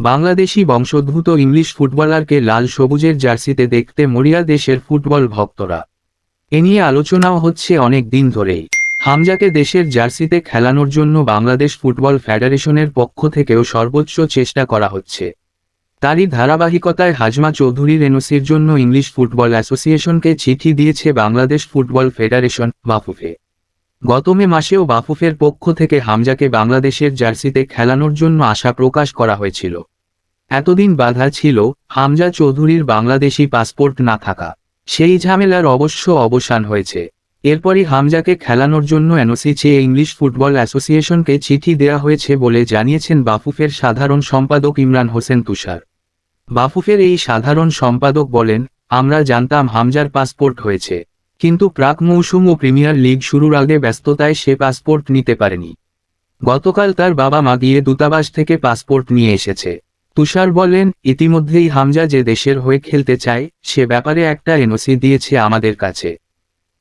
বাংলাদেশি বংশোদ্ভূত ইংলিশ ফুটবলারকে লাল সবুজের জার্সিতে দেখতে মরিয়া দেশের ফুটবল ভক্তরা। এ নিয়ে আলোচনাও হচ্ছে অনেক দিন ধরেই। হামজাকে দেশের জার্সিতে খেলানোর জন্য বাংলাদেশ ফুটবল ফেডারেশনের পক্ষ থেকেও সর্বোচ্চ চেষ্টা করা হচ্ছে। তারই ধারাবাহিকতায় হাজমা চৌধুরীর এনওসির জন্য ইংলিশ ফুটবল অ্যাসোসিয়েশনকে চিঠি দিয়েছে বাংলাদেশ ফুটবল ফেডারেশন, বাফুফে। গত মে মাসেও বাফুফের পক্ষ থেকে হামজাকে বাংলাদেশের জার্সিতে খেলানোর জন্য আশা প্রকাশ করা হয়েছিল। এতদিন বাধা ছিল, হামজা চৌধুরীর বাংলাদেশি পাসপোর্ট না থাকা। সেই ঝামেলার অবশ্য অবসান হয়েছে। এরপরই হামজাকে খেলানোর জন্য এনওসি চেয়ে ইংলিশ ফুটবল অ্যাসোসিয়েশনকে চিঠি দেওয়া হয়েছে বলে জানিয়েছেন বাফুফের সাধারণ সম্পাদক ইমরান হোসেন তুষার। বাফুফের এই সাধারণ সম্পাদক বলেন, আমরা জানতাম হামজার পাসপোর্ট হয়েছে। কিন্তু প্রাক মৌসুম ও প্রিমিয়ার লিগ শুরুর আগে ব্যস্ততায় সে পাসপোর্ট নিতে পারেনি। গতকাল তার বাবা মা গিয়ে দূতাবাস থেকে পাসপোর্ট নিয়ে এসেছে। তুষার বলেন, ইতিমধ্যেই হামজা যে দেশের হয়ে খেলতে চায়, সে ব্যাপারে একটা এনওসি দিয়েছে আমাদের কাছে।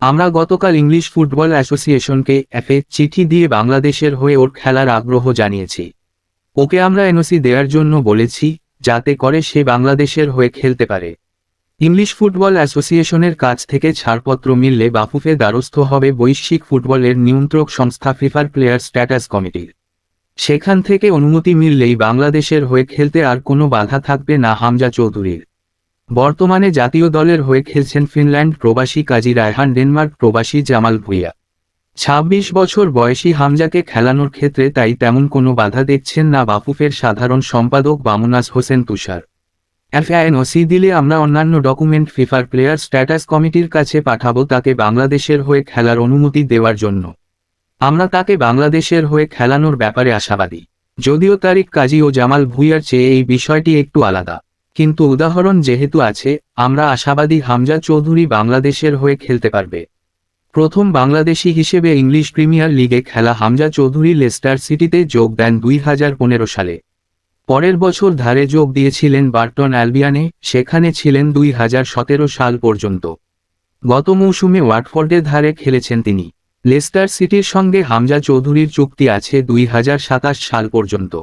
আমরা গতকাল ইংলিশ ফুটবল অ্যাসোসিয়েশনকে এফএ চিঠি দিয়ে বাংলাদেশের হয়ে ওর খেলার আগ্রহ জানিয়েছি। ওকে আমরা এনওসি দেওয়ার জন্য বলেছি, যাতে করে সে বাংলাদেশের হয়ে খেলতে পারে। ইংলিশ ফুটবল অ্যাসোসিয়েশনের কাছ থেকে ছাড়পত্র মিললে বাফুফে দ্বারস্থ হবে বৈশ্বিক ফুটবলের নিয়ন্ত্রক সংস্থা ফিফার প্লেয়ার স্ট্যাটাস কমিটির। সেখান থেকে অনুমতি মিললেই বাংলাদেশের হয়ে খেলতে আর কোনো বাধা থাকবে না হামজা চৌধুরীর। বর্তমানে জাতীয় দলের হয়ে খেলছেন ফিনল্যান্ড প্রবাসী কাজী রায়হান, ডেনমার্ক প্রবাসী জামাল ভুইয়া। ছাব্বিশ বছর বয়সী হামজাকে খেলানোর ক্ষেত্রে তাই তেমন কোনো বাধা দেখছেন না বাফুফের সাধারণ সম্পাদক বামুনাস হোসেন তুষার। এফআইএনওসি দিলে আমরা অন্যান্য ডকুমেন্ট ফিফার প্লেয়ার স্ট্যাটাস কমিটির কাছে পাঠাবো তাকে বাংলাদেশের হয়ে খেলার অনুমতি দেওয়ার জন্য। আমরা তাকে বাংলাদেশের হয়ে খেলানোর ব্যাপারে আশাবাদী। যদিও তারিক কাজী ও জামাল ভুইয়ার চেয়ে এই বিষয়টি একটু আলাদা। কিন্তু উদাহরণ যেহেতু আছে, আমরা আশাবাদী হামজা চৌধুরী বাংলাদেশের হয়ে খেলতে পারবে। প্রথম বাংলাদেশি হিসেবে ইংলিশ প্রিমিয়ার লিগে খেলা হামজা চৌধুরী লেস্টার সিটিতে যোগ দেন দুই হাজার পনেরো সালে। পরের বছর ধারে যোগ দিয়েছিলেন বার্টন অ্যালবিয়ানে, সেখানে ছিলেন দুই হাজার সতেরো সাল পর্যন্ত। গত মৌসুমে ওয়াটফোর্ডের ধারে খেলেছেন তিনি। লেস্টার সিটির সঙ্গে হামজা চৌধুরীর চুক্তি আছে দুই হাজার সাতাশ সাল পর্যন্ত।